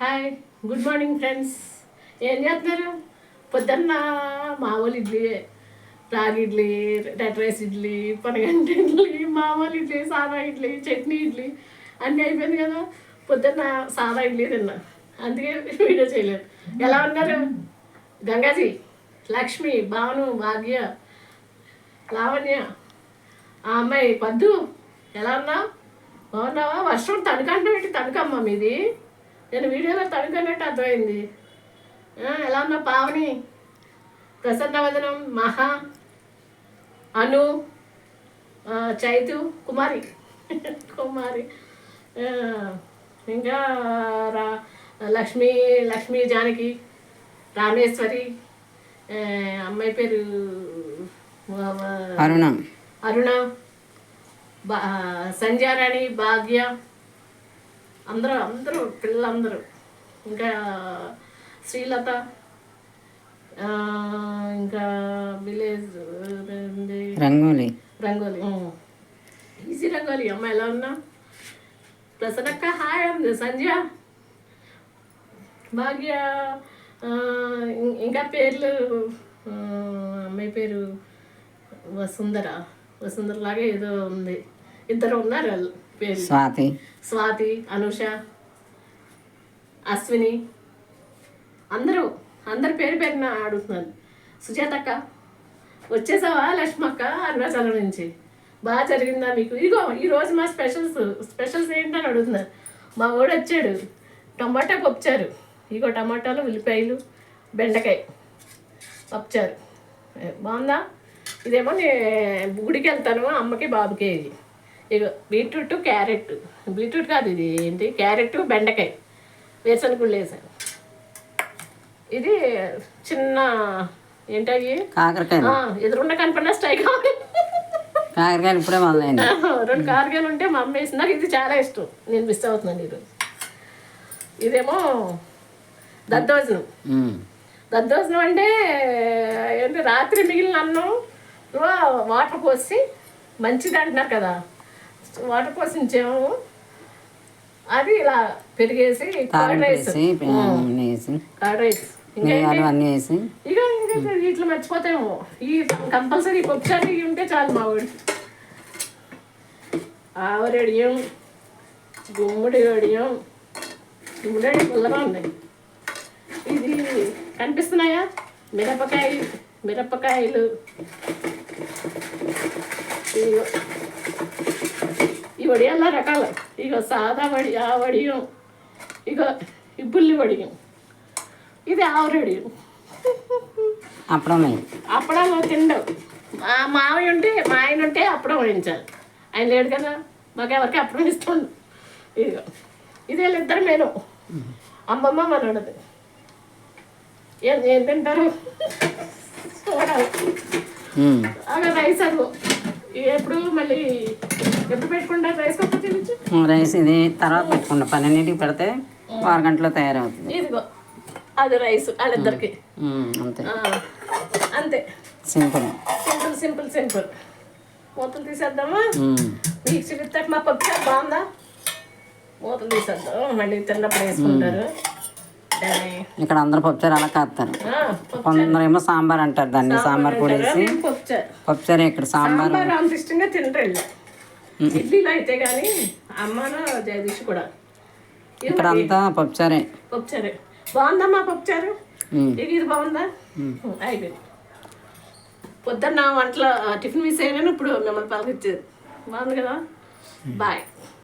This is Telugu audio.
హాయ్ గుడ్ మార్నింగ్ ఫ్రెండ్స్ ఏం చేస్తున్నారు? పొద్దున్న మామూలు ఇడ్లీ రాగి ఇడ్లీ రెడ్ రైస్ ఇడ్లీ పనగంటి ఇడ్లీ మామూలు ఇడ్లీ సాదా ఇడ్లీ చట్నీ ఇడ్లీ అన్నీ అయిపోయింది కదా. పొద్దున్న సాదా ఇడ్లీ తిన్నా. అందుకే వీడియో చేయలేదు. ఎలా ఉన్నారు? గంగాజీ లక్ష్మి భావను భాగ్య లావణ్య ఆ అమ్మాయి పద్దు ఎలా ఉన్నావు? బాగున్నావా? వర్షం తణుకంటే తణుకమ్మ మీది. నేను వీడియోలో తణుకన్నట్టు అర్థమైంది. ఎలా ఉన్నావు పావని? ప్రసన్నవదనం మహా అను చైతు కుమారి. కుమారి. ఇంకా రా లక్ష్మీ లక్ష్మీ జానకి రామేశ్వరి అమ్మాయి పేరు అరుణ. అరుణ బా సంధ్యారాణి భాగ్య అందరూ అందరూ పిల్లలందరూ. ఇంకా శ్రీలత ఇంకా విలేజ్? రంగోలి. రంగోలి. ఈజీ రంగోలి. అమ్మ ఎలా ఉన్నా? ప్రసన్నక్క హాయ్ అంది సంధ్య. భాగ్య ఇంకా పేర్లు అమ్మాయి పేరు వసుంధర. వసుంధర లాగా ఏదో ఉంది. ఇద్దరు ఉన్నారు వాళ్ళు. స్వాతి. స్వాతి అనుష అశ్విని. అందరూ అందరి పేరు పేరున అడుగుతున్నాను సుజాతక్క వచ్చేసావా లక్ష్మక్క అరుణాచలం నుంచి? బాగా జరిగిందా మీకు? ఇదిగో ఈరోజు మా స్పెషల్స్ స్పెషల్స్ ఏంటని అడుగుతున్నారు. మా వాడు వచ్చాడు. టమాటా పప్పుచారు. ఇగో టమాటాలు ఉల్లిపాయలు బెండకాయ పప్పుచారు. బాగుందా? ఇదేమో నేను గుడికి వెళ్తాను అమ్మకి బాబుకి. ఇది ఇగో బీట్రూట్ క్యారెట్. బీట్రూట్ కాదు ఇది ఏంటి? క్యారెట్ బెండకాయ. వేరుశనగ గుళ్ళు వేసాను. ఇది చిన్న ఏంటవి కాకరకాయలు. ఎదురుండ కనపడిన స్టై కావాలి కాకరకాయలు ఇప్పుడే మొదలైంది. రెండు కారకాయలు ఉంటే మా అమ్మ వేసింది. నాకు ఇది చాలా ఇష్టం. నేను మిస్ అవుతున్నాను ఈరోజు ఇదేమో దద్దోజనం. దద్దోజనం అంటే ఏంటి? రాత్రి మిగిలిన అన్నం వాటర్ పోసి మంచిది అంటున్నారు కదా. వాటర్ పోసి ఉంచాము అది ఇలా పెరిగేసి కర్డ్ రైస్. Curd rice. ఇంకా మిరియాలు అన్నీ వేసి. ఇక ఇంకా ఇట్లా మర్చిపోతాము. ఈ కంపల్సరీ పప్పుచారు ఇవి ఉంటే చాలు మా వాడు ఆవరేడియం గుమ్మడి వడియం గుమ్మడి పుల్లగా ఉన్నాయి. ఇది కనిపిస్తున్నాయా? మిరపకాయ మిరపకాయలు. ఈ వడియాల రకాలు. ఇగో సాదా వడి ఆ వడియం ఇగో ఈ బుల్లి వడియం. ఇది ఆవరేడియం అప్పుడే అప్పడాలు తిండవు. మా మామయ్య ఉంటే మా ఆయన ఉంటే అప్పడం వేయించాలి ఆయన లేడు కదా మాకు ఎవరికి అప్పడం ఇస్తుండు ఇదిగో ఇది వీళ్ళిద్దరు నేను అమ్మమ్మ మనోడది ఏం ఏం తింటారు? చూడాలి. అలా రైస్ ఎప్పుడు మళ్ళీ రైస్ ఇది తర్వాత పెట్టుకుంటా. పన్నెండింటికి పెడితే ఆరు గంటలో తయారవుతుంది. ఇదిగో అది రైస్ వాళ్ళిద్దరికి అంతే. అంతే. సింపుల్. Simple simple simple. మూతలు తీసేద్దామా. మీకు చూపిస్తాక మా పప్పు చారు బాగుందా? మూతలు తీసేద్దాం. మళ్ళీ తిన్నప్పుడు వేసుకుంటారు. ఇక్కడ అందరూ పప్పుచారు అలా కాస్తారు కొందరేమో సాంబార్ అంటారు దాన్ని సాంబార్ అంటారా? వేసి పప్పుచారు ఇక్కడ సాంబార్. అంత ఇష్టంగా వీళ్ళు. ఇడ్లీలో అయితే కానీ అమ్మను జగదీష్ కూడా. ఇక్కడ అంతా పప్పుచారే. పప్పు చారు బాగుందమ్మా పప్పు చారు ఉమ్. ఇక ఇది బాగుందా? అయిపోయింది. పొద్దున్న వంటలో టిఫిన్ మిస్ అయినా ఇప్పుడు మిమ్మల్ని పలకొచ్చేది బాగుంది కదా? బాయ్.